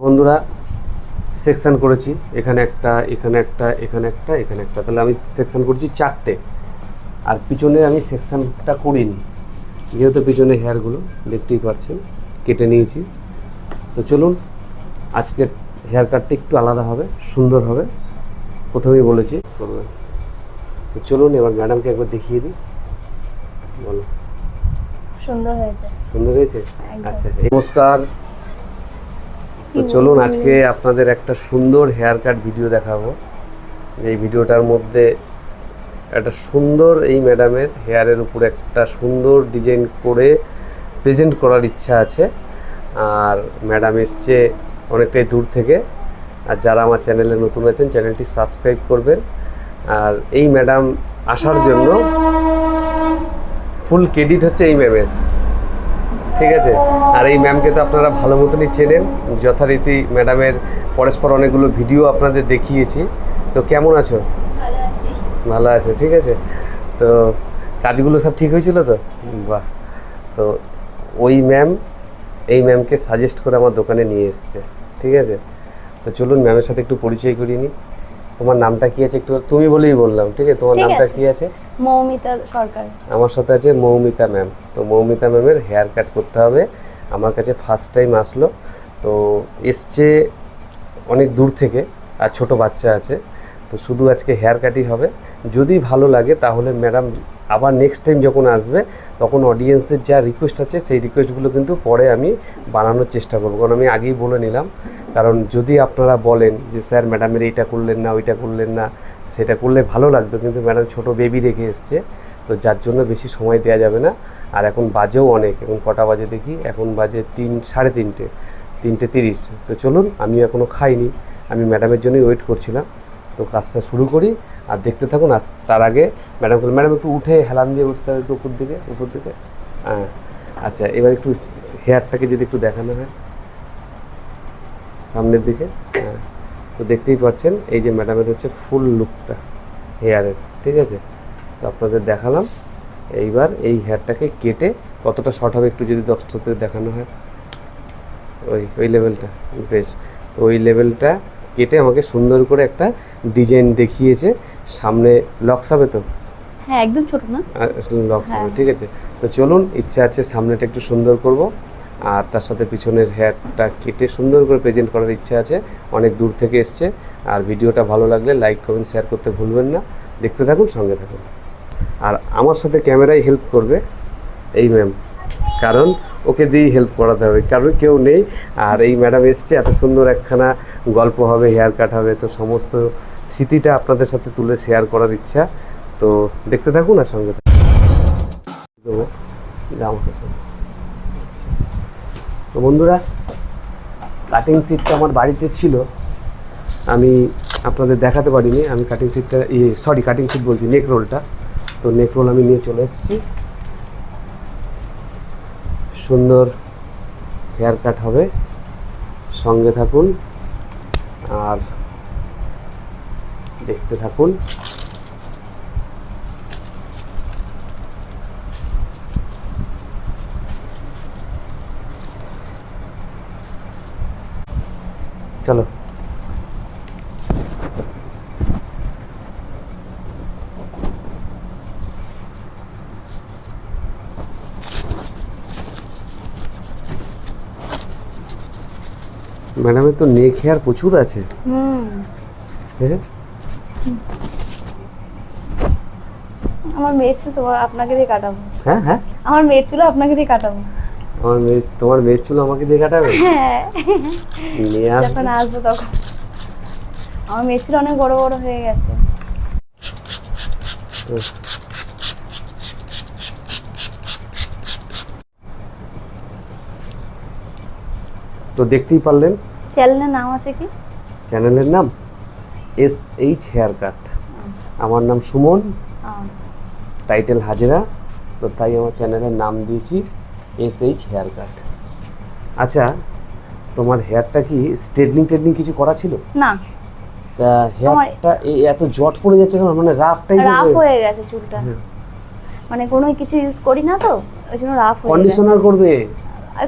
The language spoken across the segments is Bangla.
বন্ধুরা সেকশন করেছি। এখানে একটা এখানে একটা এখানে একটা এখানে একটা। তাহলে আমি সেকশন করেছি চারটে। আর পিছনে আমি সেকশনটা করিনি। যেহেতু পিছনে হেয়ারগুলো দেখতেই পাচ্ছেন কেটে নিয়েছি। তো চলুন আজকের হেয়ার কাটটা একটু আলাদা হবে সুন্দর হবে। প্রথমেই বলেছি করবেন তো চলুন এবার ম্যাডামকে একবার দেখিয়ে দিই। বলো। সুন্দর হয়েছে। সুন্দর হয়েছে। আচ্ছা নমস্কার। তো চলুন আজকে আপনাদের একটা সুন্দর হেয়ার কাট ভিডিও দেখাবো। এই ভিডিওটার মধ্যে একটা সুন্দর এই ম্যাডামের হেয়ারের উপর একটা সুন্দর ডিজাইন করে প্রেজেন্ট করার ইচ্ছা আছে। আর ম্যাডাম এসছে অনেকটাই দূর থেকে। আর যারা আমার চ্যানেলে নতুন আছেন চ্যানেলটি সাবস্ক্রাইব করবেন। আর এই ম্যাডাম আসার জন্য ফুল ক্রেডিট হচ্ছে এই ম্যামের ঠিক আছে? আর এই ম্যামকে তো আপনারা ভালো মতনই চেনেন। যথারীতি ম্যাডামের পরস্পর অনেকগুলো ভিডিও আপনাদের দেখিয়েছি। তো কেমন আছো? ভালো আছি। ঠিক আছে? তো কাজগুলো সব ঠিক হয়েছিল তো? বাহ! তো ওই ম্যাম এই ম্যামকে সাজেস্ট করে আমার দোকানে নিয়ে এসছে। ঠিক আছে? তো চলুন ম্যামের সাথে একটু পরিচয় করিয়ে নিই। তোমার নামটা কি আছে একটু তুমি বলেই বললাম ঠিক আছে? তোমার নামটা। কি আছে? মৌমিতা সরকার। আমার সাথে আছে মৌমিতা ম্যাম। তো মৌমিতা ম্যামের হেয়ার কাট করতে হবে। আমার কাছে ফার্স্ট টাইম আসলো। তো এসছে অনেক দূর থেকে আর ছোট বাচ্চা আছে। তো শুধু আজকে হেয়ার কাটই হবে। যদি ভালো লাগে তাহলে ম্যাডাম আবার নেক্সট টাইম যখন আসবে, তখন অডিয়েন্সদের যা রিকোয়েস্ট আছে, সেই রিকোয়েস্টগুলো কিন্তু পরে আমি বানানোর চেষ্টা করব। কারণ আমি আগেই বলে নিলাম, কারণ যদি আপনারা বলেন যে, স্যার ম্যাডামের এইটা করলেন না, ওইটা করলেন না, সেটা করলে ভালো লাগতো, কিন্তু ম্যাডাম ছোট বেবি রেখে এসছে, তো যার জন্য বেশি সময় দেওয়া যাবে না। আর এখন বাজেও অনেক, এখন কটা বাজে দেখি, এখন বাজে তিন, সাড়ে তিনটে তিনটে তিরিশ। তো চলুন আমি এখনও খাইনি, আমি ম্যাডামের জন্যই ওয়েট করছিলাম। তো কাজটা শুরু করি আর দেখতে থাকুন, আর তার আগে ম্যাডাম বলল ম্যাডাম, একটু উঠে হেলান দিয়ে বসতে হবে একটু উপর দিকে উপর দিকে। হ্যাঁ আচ্ছা এবার একটু হেয়ারটাকে যদি একটু দেখানো হয়। সামনের দিকে হ্যাঁ তো দেখতেই পাচ্ছেন, এই যে ম্যাডামের হচ্ছে ফুল লুকটা, হেয়ারের, ঠিক আছে? তো আপনাদের দেখালাম, এইবার এই হেয়ারটাকে কেটে কতটা শর্ট হবে একটু যদি দর্শকদের দেখানো হয়। ওই ওই লেভেলটা বেশ, তো ওই লেভেলটা কেটে আমাকে সুন্দর করে একটা ডিজাইন দেখিয়েছে সামনে লক্স হবে তো? হ্যাঁ একদম ছোট না। লক্স হবে হ্যাঁ। ঠিক আছে। তো চলুন ইচ্ছা আছে সামনেটা একটু সুন্দর করব। আর তার সাথে পিছনের হেয়ারটা কেটে সুন্দর করে প্রেজেন্ট করার ইচ্ছা আছে। অনেক দূর থেকে এসছে। আর ভিডিওটা ভালো লাগলে লাইক কমেন্ট শেয়ার করতে ভুলবেন না। দেখতে থাকুন সঙ্গে থাকুন। আর আমার সাথে ক্যামেরায় হেল্প করবে এই ম্যাম কারণ ওকে দিয়েই হেল্প করাতে হবে। কারণ কেউ নেই, আর এই ম্যাডাম এসছে, এত সুন্দর একখানা গল্প হবে হেয়ার কাট হবে, তো সমস্ত স্মৃতিটা আপনাদের সাথে তুলে শেয়ার করার ইচ্ছা। তো দেখতে থাকুন আর সঙ্গে দেবো আচ্ছা। তো বন্ধুরা কাটিং সিটটা আমার বাড়িতে ছিল। আমি আপনাদের দেখাতে পারিনি, আমি কাটিং সিটটা ইয়ে সরি কাটিং সিট বলছি নেক রোলটা তো নেক রোল আমি নিয়ে চলে এসেছি। সুন্দর হেয়ার কাট হবে। সঙ্গে থাকুন আর দেখতে থাকুন। চলো। ম্যাডামের তো নেক হেয়ার প্রচুর আছে। হুম। হ্যাঁ আমার মেয়ের চুল তোমার আপনাকে দিয়ে কাটাবো। হ্যাঁ হ্যাঁ। আমার মেয়ের চুল আপনাকে দিয়ে কাটাবো। আমার মেয়ে তোমার মেয়ের চুল আমাকে দিয়ে কাটাবে? হ্যাঁ। নিয়ে যখন আসবে আসব তখন। আমার মেয়ের চুল অনেক বড় বড় হয়ে গেছে। তো দেখতেই পারলেন? চ্যানেলের নাম আছে কি? চ্যানেলের নাম এস এইচ হেয়ার কাট আমার নাম সুমন। টাইটেল হাজরা। তো তাই আমার চ্যানেলের নাম দিয়েছি এস এইচ হেয়ার কাট আচ্ছা তোমার হেয়ারটা কি স্ট্রেটনিং টেটনিং কিছু করা ছিল? না। তা হেয়ারটা এত জট পড়ে যাচ্ছে কেন? মানে রাফ রাফ হয়ে গেছে চুলটা। হ্যাঁ। মানে কোনো কিছু ইউজ করি না তো ওই জন্য রাফ হয়ে গেছে। কন্ডিশনার করবে?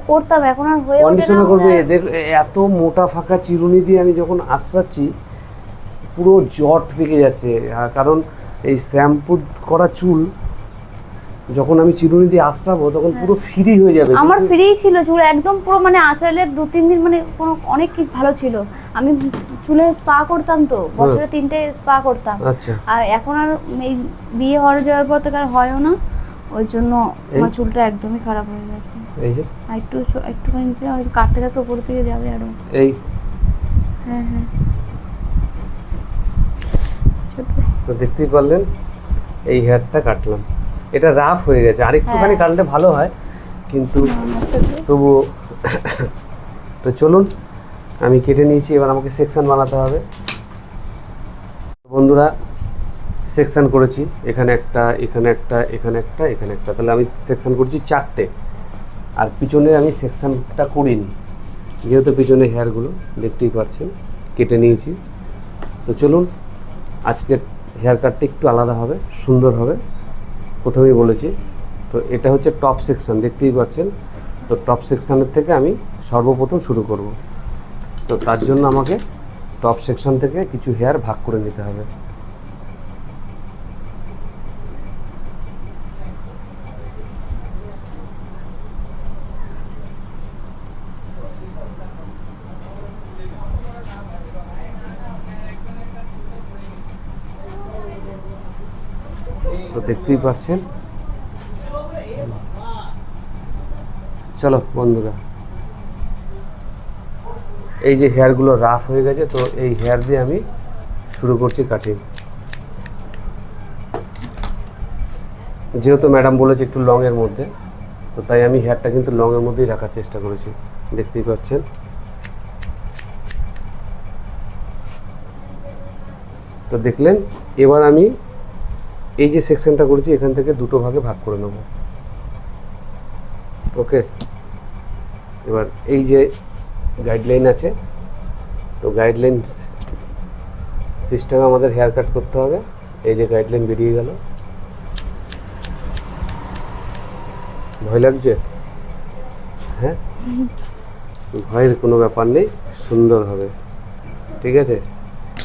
করতাম এখন আর হয়ে করবে এদের এত মোটা ফাঁকা চিরুনি দিয়ে আমি যখন আশ্রাচ্ছি পুরো জট পেকে যাচ্ছে। কারণ এই শ্যাম্পু করা চুল যখন আমি চিরুনি দিয়ে আশ্রাবো তখন পুরো ফ্রি হয়ে যাবে। আমার কিন্তু- ফ্রি ছিল চুল একদম পুরো মানে আঁচড়ালে দু তিন দিন মানে কোনো অনেক কিছু ভালো ছিল। আমি চুলে স্পা করতাম তো বছরে তিনটে স্পা করতাম। আচ্ছা। আর এখন আর এই বিয়ে হওয়ার যাওয়ার পর তো আর হয়ও না। ওই জন্য আমার চুলটা একদমই খারাপ হয়ে গেছে। এই যে? আর একটু একটুখানি নিচে হয়তো কাটতে কাটতে উপর দিকে যাবে আরও। এই। হ্যাঁ হ্যাঁ। তো দেখতেই পারলেন এই হেয়ারটা কাটলাম। এটা রাফ হয়ে গেছে। আর একটুখানি হ্যাঁ। কাটলে ভালো হয় কিন্তু তবুও তো চলুন আমি কেটে নিয়েছি। এবার আমাকে সেকশন বানাতে হবে। বন্ধুরা সেকশন করেছি। এখানে একটা এখানে একটা এখানে একটা এখানে একটা। তাহলে আমি সেকশন করছি চারটে। আর পিছনে আমি সেকশনটা করিনি। যেহেতু পিছনে হেয়ারগুলো দেখতেই পাচ্ছেন কেটে নিয়েছি। তো চলুন, আজকের হেয়ার কাটটা একটু আলাদা হবে, সুন্দর হবে। প্রথমেই বলেছি, তো এটা হচ্ছে টপ সেকশন, দেখতেই পাচ্ছেন। তো টপ সেকশানের থেকে আমি সর্বপ্রথম শুরু করব। তো তার জন্য আমাকে টপ সেকশন থেকে কিছু হেয়ার ভাগ করে নিতে হবে। তো দেখতেই পাচ্ছেন। চলো বন্ধুরা। এই যে হেয়ারগুলো রাফ হয়ে গেছে, তো এই হেয়ার দিয়ে আমি শুরু করছি কাটিং যেহেতু ম্যাডাম বলেছে একটু লংয়ের মধ্যে, তো তাই আমি হেয়ারটা কিন্তু লংয়ের মধ্যেই রাখার চেষ্টা করেছি। দেখতেই পাচ্ছেন। তো দেখলেন, এবার আমি এই যে সেকশনটা করেছি, এখান থেকে দুটো ভাগে ভাগ করে নেব। ওকে এবার এই যে গাইডলাইন আছে, তো গাইডলাইন সিস্টেমে আমাদের হেয়ার কাট করতে হবে। এই যে গাইডলাইন বেরিয়ে গেল। ভয় লাগছে? হ্যাঁ? ভয়ের কোনো ব্যাপার নেই, সুন্দর হবে। ঠিক আছে?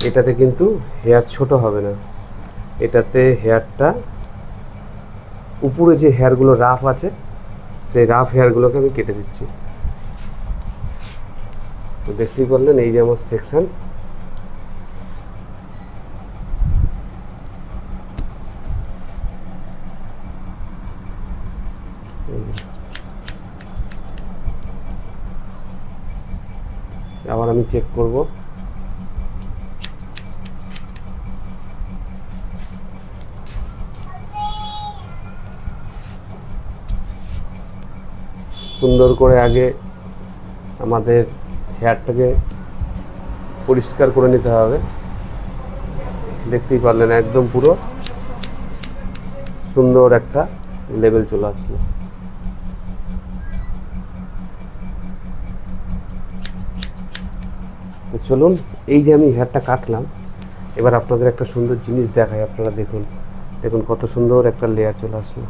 এটাতে কিন্তু হেয়ার ছোট হবে না। এটাতে হেয়ারটা উপরে যে হেয়ারগুলো রাফ আছে, সেই রাফ হেয়ারগুলোকে আমি কেটে দিচ্ছি। দেখতেই পারলেন, এই যে আমার সেকশন আবার আমি চেক করব। সুন্দর করে আগে আমাদের হেয়ারটাকে পরিষ্কার করে নিতে হবে। দেখতেই পারলেন একদম পুরো সুন্দর একটা লেভেল চলে আসলো। তো চলুন, এই যে আমি হেয়ারটা কাটলাম, এবার আপনাদের একটা সুন্দর জিনিস দেখাই, আপনারা দেখুন। দেখুন কত সুন্দর একটা লেয়ার চলে আসলো।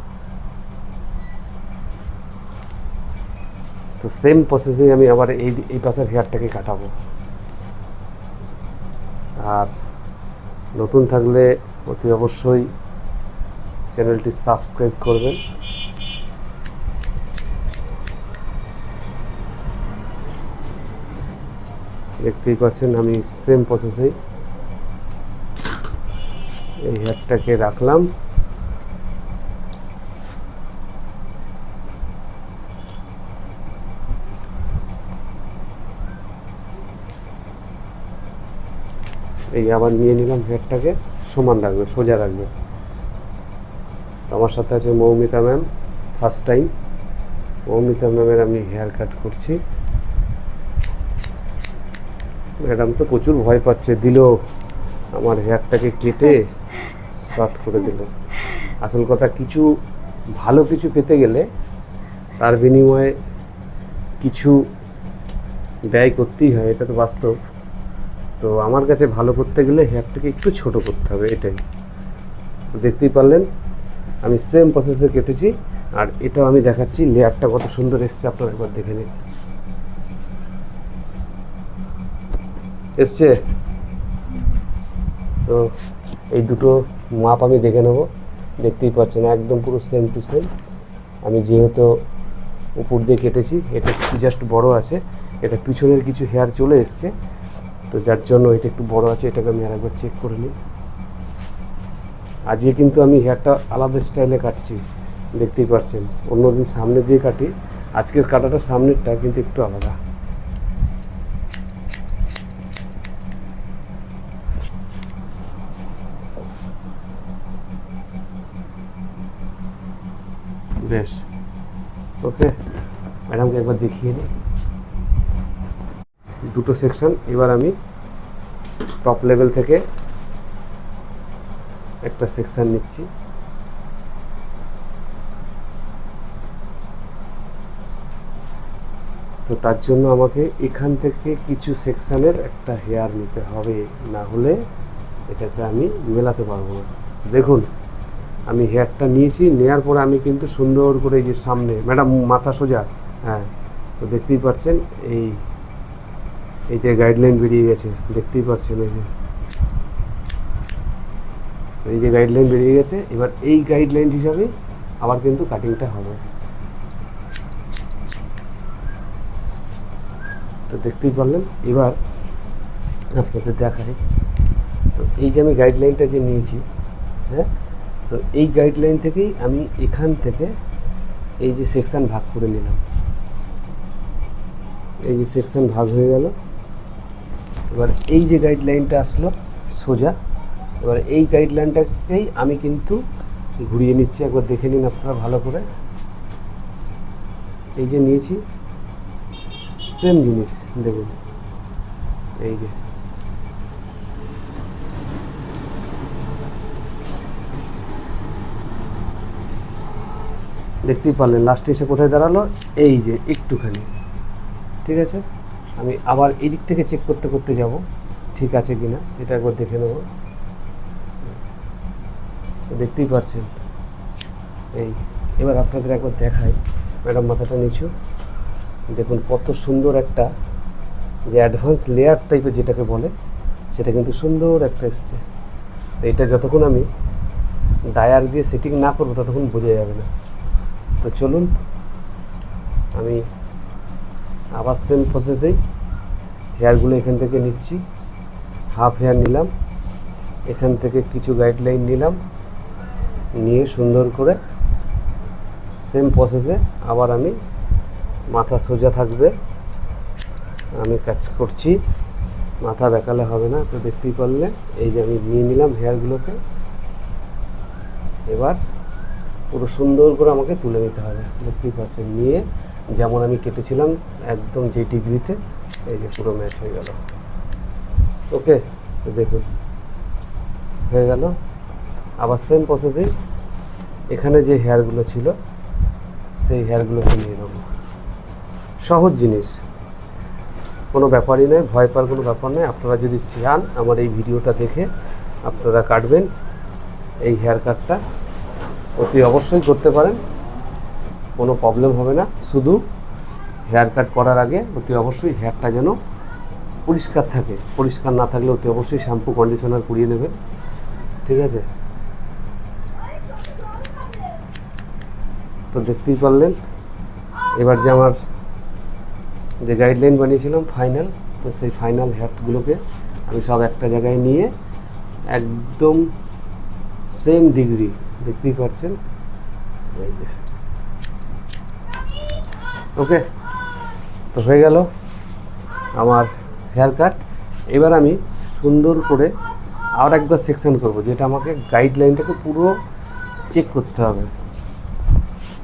তো সেম প্রসেসে আমি আবার এই এই পাশের হেয়ারটাকে কাটাবো। আর নতুন থাকলে অতি অবশ্যই চ্যানেলটি সাবস্ক্রাইব করবেন। দেখতেই পাচ্ছেন আমি সেম প্রসেসেই এই হেয়ারটাকে রাখলাম। এই আবার নিয়ে নিলাম হেয়ারটাকে সমান রাখবে, সোজা রাখবে। আমার সাথে আছে Moumita ma'am first time Moumita ম্যামের আমি হেয়ার কাট করছি। ম্যাডাম তো প্রচুর ভয় পাচ্ছে, দিল। আমার হেয়ারটাকে কেটে শর্ট করে দিল। আসল কথা, কিছু ভালো কিছু পেতে গেলে তার বিনিময়ে কিছু ব্যয় করতেই হয়, এটা তো বাস্তব। তো আমার কাছে ভালো করতে গেলে হেয়ারটাকে একটু ছোট করতে হবে, এটাই। দেখতেই পারলেন, আমি সেম প্রসেসে কেটেছি, আর এটাও আমি দেখাচ্ছি লেয়ারটা কত সুন্দর এসছে, আপনারা একবার দেখে নিন। এসছে। তো এই দুটো মাপ আমি দেখে নেব, দেখতেই পাচ্ছেন, একদম পুরো সেম টু সেম আমি যেহেতু উপর দিয়ে কেটেছি, এটা একটু জাস্ট বড় আছে, এটা পিছনের কিছু হেয়ার চলে এসছে তো যার জন্য এটা একটু বড় আছে, এটাকে আমি আরেকবার চেক করে নিই। আজকে কিন্তু আমি হেয়ারটা আলাদা স্টাইলে কাটছি, দেখতেই পাচ্ছেন অন্যদিন সামনে দিয়ে কাটি, আজকের কাটাটা সামনেরটা কিন্তু একটু আলাদা। বেশ। ওকে, ম্যাডামকে একবার দেখিয়ে নিই। দুটো সেকশন এবার আমি টপ লেভেল থেকে একটা সেকশন নিচ্ছি। তো তার জন্য আমাকে এখান থেকে কিছু সেকশনের একটা হেয়ার নিতে হবে। না হলে এটাকে আমি মেলাতে পারব না। দেখুন, আমি হেয়ারটা নিয়েছি নেওয়ার পরে আমি কিন্তু সুন্দর করে এই যে সামনে ম্যাডাম মাথা সোজা হ্যাঁ তো দেখতেই পাচ্ছেন, এই এই যে গাইডলাইন বেরিয়ে গেছে, দেখতেই পাচ্ছেন এই যে। এই যে গাইডলাইন বেরিয়ে গেছে, এবার এই গাইডলাইন হিসাবে আবার কিন্তু কাটিংটা হবে। তো দেখতেই পারলেন, এবার আপনাদের দেখাই। তো এই যে আমি গাইডলাইনটা যে নিয়েছি হ্যাঁ? তো এই গাইডলাইন থেকেই আমি এখান থেকে এই যে সেকশন ভাগ করে নিলাম। এই যে সেকশন ভাগ হয়ে গেল। এবার এই যে গাইডলাইনটা আসলো, সোজা, এবার এই গাইডলাইনটাকেই আমি কিন্তু ঘুরিয়ে নিচ্ছি। একবার দেখে নিন আপনারা ভালো করে। এই যে নিয়েছি সেম জিনিস, দেখুন। এই যে। দেখতেই পারলেন লাস্টে এসে কোথায় দাঁড়াল? এই যে, একটুখানি। ঠিক আছে? আমি আবার এদিক থেকে চেক করতে করতে যাব। ঠিক আছে কি না? সেটা একবার দেখে নেব। দেখতেই পারছেন। এই, এবার আপনাদের একবার দেখাই। ম্যাডাম মাথাটা নিচু। দেখুন কত সুন্দর একটা যে অ্যাডভান্স লেয়ার টাইপের যেটাকে বলে, সেটা কিন্তু সুন্দর একটা এসছে। তো এটা যতক্ষণ আমি ডায়ার দিয়ে সেটিং না করব, ততক্ষণ বোঝা যাবে না। তো চলুন, আমি আবার সেম প্রসেসেই হেয়ারগুলো এখান থেকে নিচ্ছি। হাফ হেয়ার নিলাম। এখান থেকে কিছু গাইডলাইন নিলাম। নিয়ে সুন্দর করে সেম প্রসেসে আবার আমি মাথা সোজা থাকবে। আমি কাজ করছি। মাথা বেঁকালে হবে না, তো দেখতেই পারলে। এই যে আমি নিয়ে নিলাম হেয়ারগুলোকে এবার পুরো সুন্দর করে আমাকে তুলে নিতে হবে। দেখতেই পাচ্ছেন, নিয়ে যেমন আমি কেটেছিলাম একদম যে ডিগ্রিতে, এই যে পুরো ম্যাচ হয়ে গেল। ওকে, তো দেখুন, হয়ে গেল। আবার সেম প্রসেসেই এখানে যে হেয়ারগুলো ছিল, সেই হেয়ারগুলোকে নিয়ে নেব। সহজ জিনিস। কোনো ব্যাপারই নয়, ভয় পাওয়ার কোনো ব্যাপার নয়। আপনারা যদি চান আমার এই ভিডিওটা দেখে আপনারা কাটবেন, এই হেয়ার কাটটা অতি অবশ্যই করতে পারেন। কোনো প্রবলেম হবে না। শুধু হেয়ার কাট করার আগে অতি অবশ্যই হেয়ারটা যেন পরিষ্কার থাকে। পরিষ্কার না থাকলে অতি অবশ্যই শ্যাম্পু কন্ডিশনার করিয়ে নেবেন ঠিক আছে? তো দেখতেই পারলেন। এবার যে আমার যে গাইডলাইন বানিয়েছিলাম ফাইনাল তো সেই ফাইনাল হেয়ারগুলোকে আমি সব একটা জায়গায় নিয়ে একদম সেম ডিগ্রি দেখতেই পাচ্ছেন এই যে। ওকে? তো হয়ে গেল আমার হেয়ার কাট। এবার আমি সুন্দর করে আর একবার সেকশন করব, যেটা আমাকে গাইডলাইনটাকে পুরো চেক করতে হবে।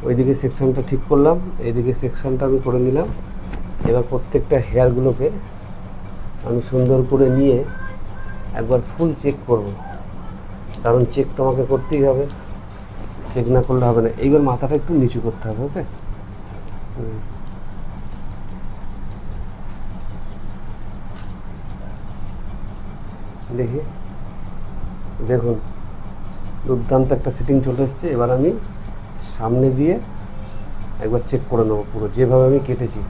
ওইদিকে সেকশনটা ঠিক করলাম, এইদিকে সেকশনটা আমি করে নিলাম। এবার প্রত্যেকটা হেয়ারগুলোকে আমি সুন্দর করে নিয়ে একবার ফুল চেক করব। কারণ চেক তো আমাকে করতেই হবে চেক না করলে হবে না। এইবার মাথাটা একটু নিচু করতে হবে, ওকে? দেখি। দেখুন, দুর্দান্ত একটা সেটিং চলে এসছে। এবার আমি সামনে দিয়ে একবার চেক করে নেব পুরো। যেভাবে আমি কেটেছি,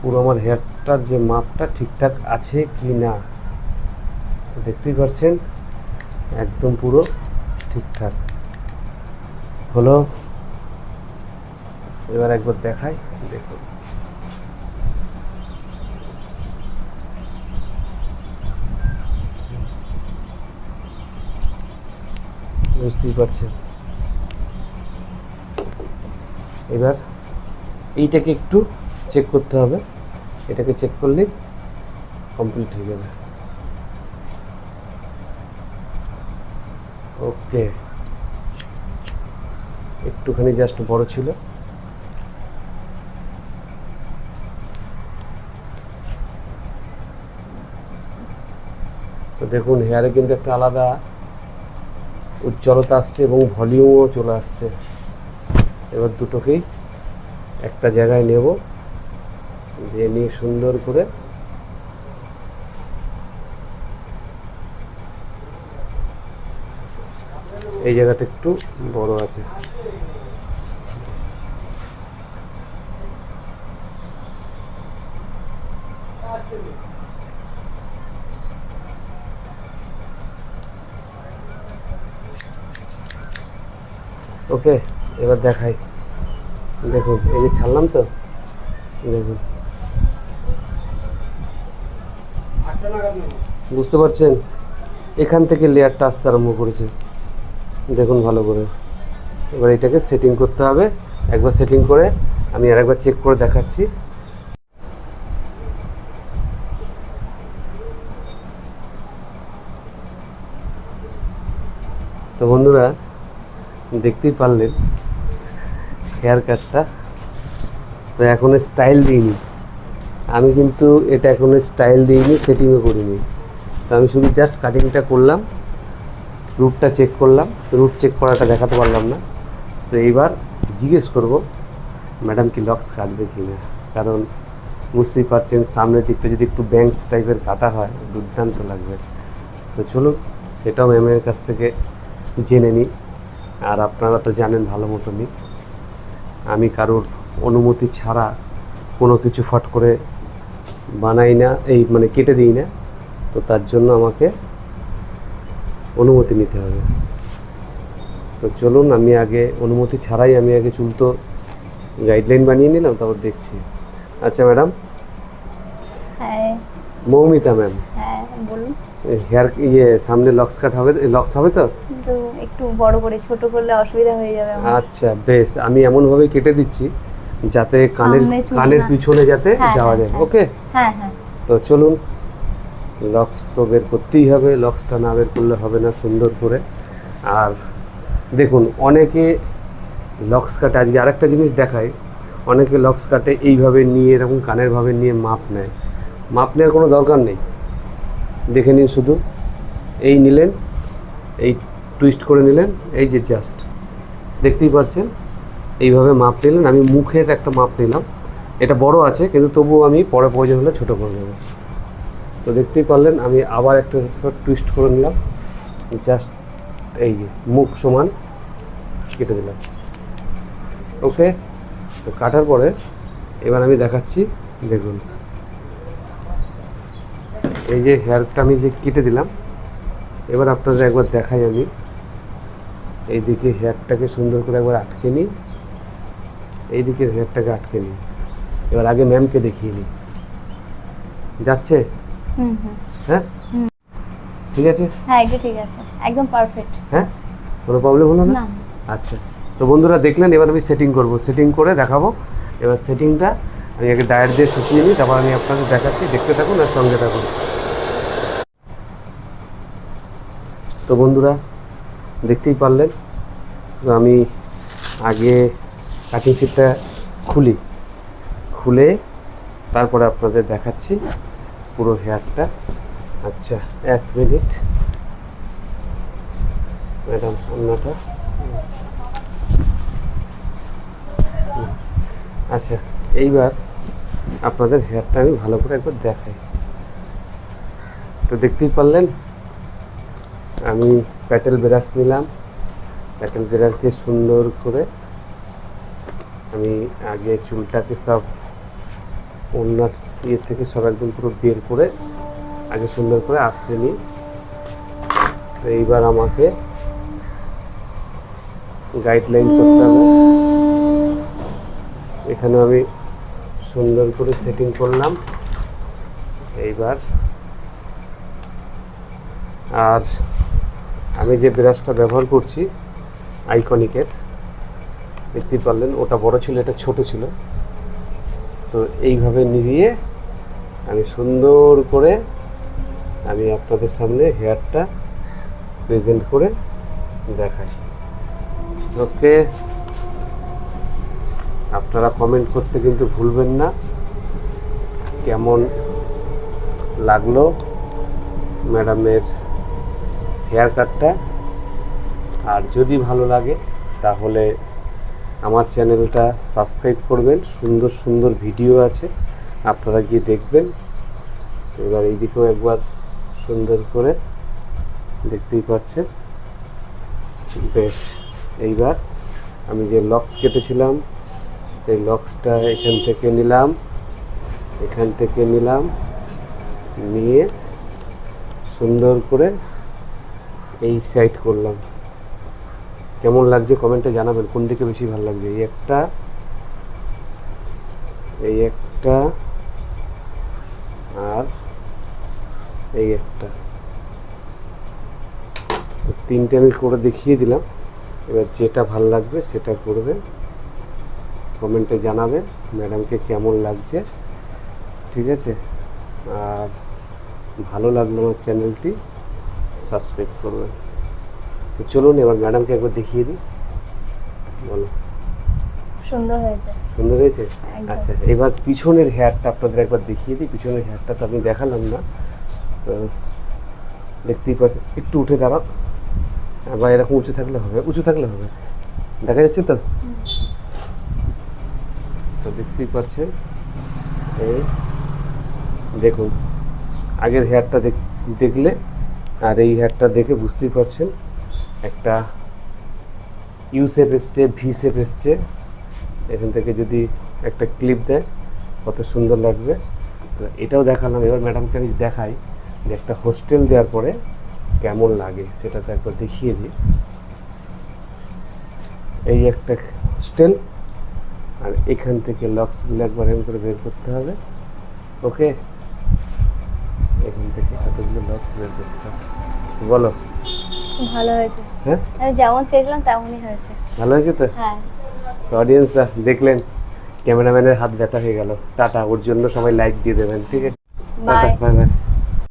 পুরো আমার হেয়ারটার যে মাপটা ঠিকঠাক আছে কি না, তো দেখতেই পাচ্ছেন, একদম পুরো ঠিকঠাক। হলো এবার একবার দেখাই, দেখুন। বুঝতেই পারছেন? এবার এইটাকে একটু চেক করতে হবে। এটাকে চেক করলেই কমপ্লিট হয়ে যাবে। ওকে একটুখানি জাস্ট বড় ছিল। দেখুন হেয়ারে কিন্তু একটা আলাদা উজ্জ্বলতা আসছে এবং ভলিউমও চলে আসছে। এবার দুটোকেই একটা জায়গায় নেব, দিয়ে নিয়ে সুন্দর করে এই জায়গাটা একটু বড় আছে। ওকে, এবার দেখাই। দেখুন, এই যে ছাড়লাম তো, দেখুন। বুঝতে পারছেন? এখান থেকে লেয়ারটা আসতে আরম্ভ করেছে। দেখুন ভালো করে। এবার এটাকে সেটিং করতে হবে। একবার সেটিং করে, আমি আর একবার চেক করে দেখাচ্ছি। তো বন্ধুরা দেখতেই পারলেন হেয়ার কাটটা তো এখন স্টাইল দিইনি। আমি কিন্তু এটা এখন স্টাইল দিইনি সেটিংও করিনি। তো আমি শুধু জাস্ট কাটিংটা করলাম রুটটা চেক করলাম রুট চেক করাটা দেখাতে পারলাম না। তো এইবার জিজ্ঞেস করব ম্যাডাম কি লক্স কাটবে কি না? কারণ বুঝতেই পারছেন, সামনের দিকটা যদি একটু ব্যাংকস টাইপের কাটা হয়, দুর্দান্ত লাগবে। তো চলুন, সেটাও ম্যামের কাছ থেকে জেনে নিই। আর আপনারা তো জানেন ভালো মতনই আমি কারোর অনুমতি ছাড়া কোনো কিছু ফট করে বানাই না এই মানে কেটে দিই না। তো তার জন্য আমাকে অনুমতি নিতে হবে। তো চলুন আমি আগে অনুমতি ছাড়াই আমি আগে চুল তো গাইডলাইন বানিয়ে নিলাম তারপর দেখছি। আচ্ছা ম্যাডাম। হ্যাঁ। মৌমিতা ম্যাম। হ্যাঁ বলুন। হেয়ার ইয়ে সামনে লক্স কাট হবে লক্স হবে তো? একটু বড় করে ছোট করলে অসুবিধা হয়ে যাবে আচ্ছা বেশ আমি এমনভাবে কেটে দিচ্ছি যাতে কানের কানের পিছনে যাতে হ্যাঁ, যাওয়া হ্যাঁ, যায় হ্যাঁ। ওকে? হ্যাঁ হ্যাঁ। তো চলুন লক্স তো বের করতেই হবে লক্সটা না বের করলে হবে না সুন্দর করে। আর দেখুন অনেকে লক্স কাটে আজকে আরেকটা জিনিস দেখায় অনেকে লক্স কাটে এইভাবে নিয়ে এরকম কানের ভাবে নিয়ে মাপ নেয়। মাপ নেওয়ার কোনো দরকার নেই। দেখে নিন শুধু। এই নিলেন, এই টুইস্ট করে নিলেন, এই যে জাস্ট দেখতেই পাচ্ছেন এইভাবে মাপ নিলেন। আমি মুখের একটা মাপ নিলাম। এটা বড় আছে, কিন্তু তবুও আমি পরে প্রয়োজন হলে ছোটো করে নেব তো দেখতেই পারলেন, আমি আবার একটা টুইস্ট করে নিলাম। জাস্ট এই যে মুখ সমান কেটে দিলাম। ওকে তো কাটার পরে এবার আমি দেখাচ্ছি, দেখুন। এই যে হেয়ারটা আমি যে কেটে দিলাম এবার আপনাদের একবার দেখাই আমি। এইদিকে হেয়ারটাকে সুন্দর করে একবার আটকে নিই। এই দিকের হেয়ারটাকে আটকে নিই। এবার আগে ম্যামকে দেখিয়ে নিই। যাচ্ছে? হুম হুম। হ্যাঁ? ঠিক আছে? হ্যাঁ এটা ঠিক আছে। একদম পারফেক্ট হ্যাঁ? কোনো প্রবলেম হলো না? না। আচ্ছা। তো বন্ধুরা দেখলেন এবার আমি সেটিং করব। সেটিং করে দেখাবো। এবার সেটিংটা আমি আগে ডায়ের দিয়ে শুকিয়ে নিই তারপর আমি আপনাদের দেখাচ্ছি। দেখতে থাকুন আর সঙ্গে থাকুন। তো বন্ধুরা, দেখতেই পারলেন তো আমি আগে কাটিং সিটটা খুলি। খুলে তারপরে আপনাদের দেখাচ্ছি পুরো হেয়ারটা। আচ্ছা এক মিনিট। ম্যাডাম সামনাটা আচ্ছা এইবার আপনাদের হেয়ারটা আমি ভালো করে একবার দেখাই। তো দেখতেই পারলেন আমি প্যাটেল ব্রাশ নিলাম। প্যাটেল ব্রাশ দিয়ে সুন্দর করে আমি আগে চুলটাকে সব ওনার ইয়ে থেকে সব একদম পুরো বের করে আগে সুন্দর করে আসছে নিই। তো এইবার আমাকে গাইডলাইন করতে হবে। এখানে আমি সুন্দর করে সেটিং করলাম। এইবার আর আমি যে ব্রাশটা ব্যবহার করছি, আইকনিকের দেখতে পারলেন, ওটা বড় ছিল, এটা ছোট ছিল। তো এইভাবে নিয়ে আমি সুন্দর করে আমি আপনাদের সামনে হেয়ারটা প্রেজেন্ট করে দেখাই। ওকে। আপনারা কমেন্ট করতে কিন্তু ভুলবেন না। কেমন লাগল ম্যাডামের হেয়ার কাটটা। আর যদি ভালো লাগে, তাহলে আমার চ্যানেলটা সাবস্ক্রাইব করবেন। সুন্দর সুন্দর ভিডিও আছে, আপনারা গিয়ে দেখবেন। তো এবার এই দিকেও একবার সুন্দর করে দেখতেই পাচ্ছেন। বেশ, এইবার আমি যে লক্স কেটেছিলাম, সেই লক্সটা এখান থেকে নিলাম। এখান থেকে নিলাম, নিয়ে সুন্দর করে এই সাইড করলাম। কেমন লাগছে কমেন্টে জানাবেন, কোন দিকে বেশি ভালো লাগছে? এই একটা এই একটা, আর এই একটা। তো তিনটে আমি করে দেখিয়ে দিলাম। এবার যেটা ভালো লাগবে সেটা করবে কমেন্টে জানাবেন ম্যাডামকে কেমন লাগছে। ঠিক আছে? আর ভালো লাগল আমার চ্যানেলটি সাবস্ক্রাইব করবেন তো চলুন এবার ম্যাডামকে একবার দেখিয়ে দিই। বলো। সুন্দর হয়েছে সুন্দর হয়েছে? আচ্ছা এবার পিছনের হেয়ারটা আপনাদের একবার দেখিয়ে দিই। পিছনের হেয়ারটা তো আমি দেখালাম না। তো দেখতেই পাচ্ছেন একটু উঠে দাঁড়াও। বা এরকম উঁচু থাকলে হবে উঁচু থাকলে হবে। দেখা যাচ্ছে তো? তো দেখতেই পাচ্ছেন এই দেখুন আগের হেয়ারটা দেখলে আর এই হেয়ারটা দেখে বুঝতেই পারছেন, একটা ইউ শেপ এসছে ভি শেপ এসছে। এখান থেকে যদি একটা ক্লিপ দেয়, কত সুন্দর লাগবে। তো এটাও দেখালাম। এবার ম্যাডামকে আমি দেখাই যে একটা হোস্টেল দেওয়ার পরে কেমন লাগে সেটা তো একবার দেখিয়ে দিই। এই একটা হোস্টেল আর এখান থেকে লক্সগুলো একবার এমন করে বের করতে হবে। ওকে এখান থেকে এতগুলো লক্স বের করতে বলো। ভালো হয়েছে। হ্যাঁ? আমি যেমন চেয়েছিলাম তেমনই হয়েছে। ভালো হয়েছে তো? হ্যাঁ। তো অডিয়েন্সরা দেখলেন ক্যামেরাম্যানের হাত ব্যথা হয়ে গেল। টাটা ওর জন্য সবাই লাইক দিয়ে দেবেন ঠিক আছে? Bye bye bye